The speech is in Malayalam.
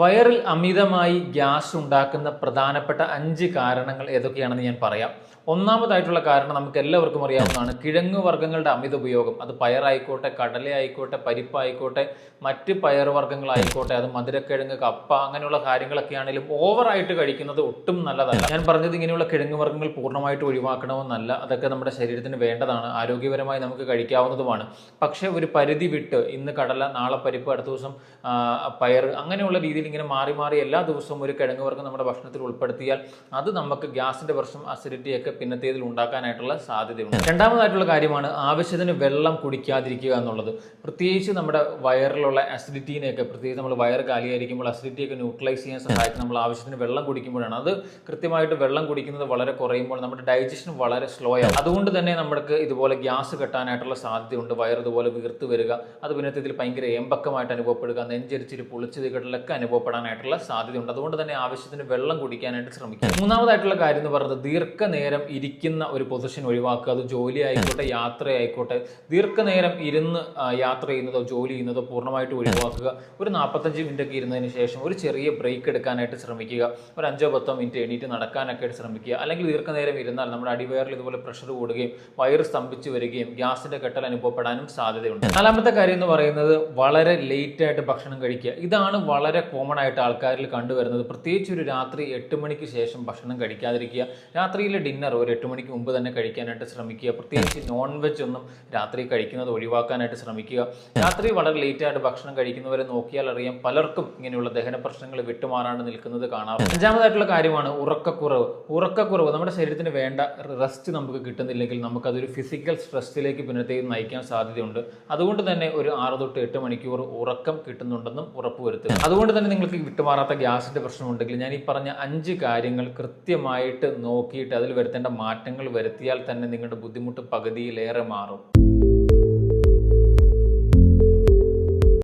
വയറിൽ അമിതമായി ഗ്യാസ് ഉണ്ടാക്കുന്ന പ്രധാനപ്പെട്ട അഞ്ച് കാരണങ്ങൾ ഏതൊക്കെയാണെന്ന് ഞാൻ പറയാം. ഒന്നാമതായിട്ടുള്ള കാരണം നമുക്ക് എല്ലാവർക്കും അറിയാവുന്നതാണ്. കിഴങ്ങ് വർഗങ്ങളുടെ അമിത ഉപയോഗം. അത് പയറായിക്കോട്ടെ കടലയായിക്കോട്ടെ പരിപ്പായിക്കോട്ടെ മറ്റ് പയർ വർഗങ്ങളായിക്കോട്ടെ അത് മധുരക്കിഴങ്ങ് കപ്പ അങ്ങനെയുള്ള കാര്യങ്ങളൊക്കെ ആണെങ്കിലും ഓവറായിട്ട് കഴിക്കുന്നത് ഒട്ടും നല്ലതല്ല. ഞാൻ പറഞ്ഞത് ഇങ്ങനെയുള്ള കിഴങ്ങ് വർഗങ്ങൾ പൂർണമായിട്ട് ഒഴിവാക്കണമെന്നല്ല. അതൊക്കെ നമ്മുടെ ശരീരത്തിന് വേണ്ടതാണ്. ആരോഗ്യപരമായി നമുക്ക് കഴിക്കാവുന്നതുമാണ്. പക്ഷേ ഒരു പരിധി വിട്ട് ഇന്ന് കടല നാളെ പരിപ്പ് അടുത്ത ദിവസം പയർ അങ്ങനെയുള്ള രീതിയിൽ ഇങ്ങനെ മാറി മാറി എല്ലാ ദിവസവും ഒരു കിഴങ്ങ് വർഗം നമ്മുടെ ഭക്ഷണത്തിൽ ഉൾപ്പെടുത്തിയാൽ അത് നമുക്ക് ഗ്യാസിന്റെ പ്രശ്നം അസിഡിറ്റി ഒക്കെ പിന്നത്തേതിൽ ഉണ്ടാക്കാനായിട്ടുള്ള സാധ്യതയുണ്ട്. രണ്ടാമതായിട്ടുള്ള കാര്യമാണ് ആവശ്യത്തിന് വെള്ളം കുടിക്കാതിരിക്കുക എന്നുള്ളത്. പ്രത്യേകിച്ച് നമ്മുടെ വയറിലുള്ള അസിഡിറ്റീനെയൊക്കെ പ്രത്യേകിച്ച് നമ്മൾ വയർ കാലിയായിരിക്കുമ്പോൾ അസിഡിറ്റി ഒക്കെ ന്യൂട്രലൈസ് ചെയ്യാൻ സഹായിക്കും. നമ്മൾ ആവശ്യത്തിന് വെള്ളം കുടിക്കുമ്പോഴാണ്. അത് കൃത്യമായിട്ട് വെള്ളം കുടിക്കുന്നത് വളരെ കുറയുമ്പോൾ നമ്മുടെ ഡൈജഷൻ വളരെ സ്ലോ ആവും. അതുകൊണ്ട് തന്നെ നമുക്ക് ഇതുപോലെ ഗ്യാസ് കെട്ടാനായിട്ടുള്ള സാധ്യതയുണ്ട്. വയർ ഇതുപോലെ വീർത്ത് വരിക അത് പിന്നത്തേതിൽ ഭയങ്കര എമ്പക്കമായിട്ട് അനുഭവപ്പെടുക നെഞ്ചരിച്ചിരി പൊളിച്ചതുകളിലൊക്കെ അനുഭവപ്പെടാനായിട്ടുള്ള സാധ്യതയുണ്ട്. അതുകൊണ്ട് തന്നെ ആവശ്യത്തിന് വെള്ളം കുടിക്കാനായിട്ട് ശ്രമിക്കുക മൂന്നാമതായിട്ടുള്ള കാര്യം എന്ന് പറയുന്നത് ദീർഘനേരം ഇരിക്കുന്ന ഒരു പൊസിഷൻ ഒഴിവാക്കുക. അത് ജോലി ആയിക്കോട്ടെ യാത്ര ആയിക്കോട്ടെ. ദീർഘനേരം ഇരുന്ന് യാത്ര ചെയ്യുന്നതോ ജോലി ചെയ്യുന്നതോ പൂർണമായിട്ട് ഒഴിവാക്കുക. ഒരു നാൽപ്പത്തഞ്ച് മിനിറ്റ് ഒക്കെ ഇരുന്നതിന് ശേഷം ഒരു ചെറിയ ബ്രേക്ക് എടുക്കാനായിട്ട് ശ്രമിക്കുക. ഒരു അഞ്ചോ പത്തോ മിനിറ്റ് എണീറ്റ് നടക്കാനൊക്കെ ശ്രമിക്കുക. അല്ലെങ്കിൽ ദീർഘനേരം ഇരുന്നാൽ നമ്മുടെ അടിവയറിൽ ഇതുപോലെ പ്രഷർ കൂടുകയും വയറ് സ്തംഭിച്ച് വരികയും ഗ്യാസിന്റെ കെട്ടൽ അനുഭവപ്പെടാനും സാധ്യതയുണ്ട്. നാലാമത്തെ കാര്യം എന്ന് പറയുന്നത് വളരെ ലേറ്റ് ആയിട്ട് ഭക്ഷണം കഴിക്കുക. ഇതാണ് വളരെ കോമൺ ആയിട്ട് ആൾക്കാരിൽ കണ്ടുവരുന്നത് പ്രത്യേകിച്ച് ഒരു രാത്രി എട്ട് മണിക്ക് ശേഷം ഭക്ഷണം കഴിക്കാതിരിക്കുക രാത്രിയിലെ ഡിന്നർ ഒരു എട്ട് മണിക്ക് മുമ്പ് തന്നെ കഴിക്കാനായിട്ട് ശ്രമിക്കുക പ്രത്യേകിച്ച് നോൺ വെജ് ഒന്നും രാത്രി കഴിക്കുന്നത് ഒഴിവാക്കാനായിട്ട് ശ്രമിക്കുക. രാത്രി വളരെ ലേറ്റ് ആയിട്ട് ഭക്ഷണം കഴിക്കുന്നവരെ നോക്കിയാൽ അറിയാം പലർക്കും ഇങ്ങനെയുള്ള ദഹന പ്രശ്നങ്ങൾ വിട്ടുമാറാണ്ട് നിൽക്കുന്നത് കാണാറുണ്ട് അഞ്ചാമതായിട്ടുള്ള കാര്യമാണ് ഉറക്കക്കുറവ്. ഉറക്കക്കുറവ് നമ്മുടെ ശരീരത്തിന് വേണ്ട റെസ്റ്റ് നമുക്ക് കിട്ടുന്നില്ലെങ്കിൽ നമുക്കതൊരു ഫിസിക്കൽ സ്ട്രെസ്സിലേക്ക് പിന്നത്തേക്ക് നയിക്കാൻ സാധ്യതയുണ്ട്. അതുകൊണ്ട് തന്നെ ഒരു ആറ് തൊട്ട് എട്ട് മണിക്കൂർ ഉറക്കം കിട്ടുന്നുണ്ടെന്നും ഉറപ്പുവരുത്തുക. അതുകൊണ്ട് തന്നെ നിങ്ങൾക്ക് വിട്ടുമാറാത്ത ഗ്യാസിന്റെ പ്രശ്നമുണ്ടെങ്കിൽ ഞാൻ ഈ പറഞ്ഞ അഞ്ച് കാര്യങ്ങൾ കൃത്യമായിട്ട് നോക്കിയിട്ട് അതിൽ വരുത്തേണ്ട മാറ്റങ്ങൾ വരുത്തിയാൽ തന്നെ നിങ്ങളുടെ ബുദ്ധിമുട്ട് പകുതിയിലേറെ മാറും.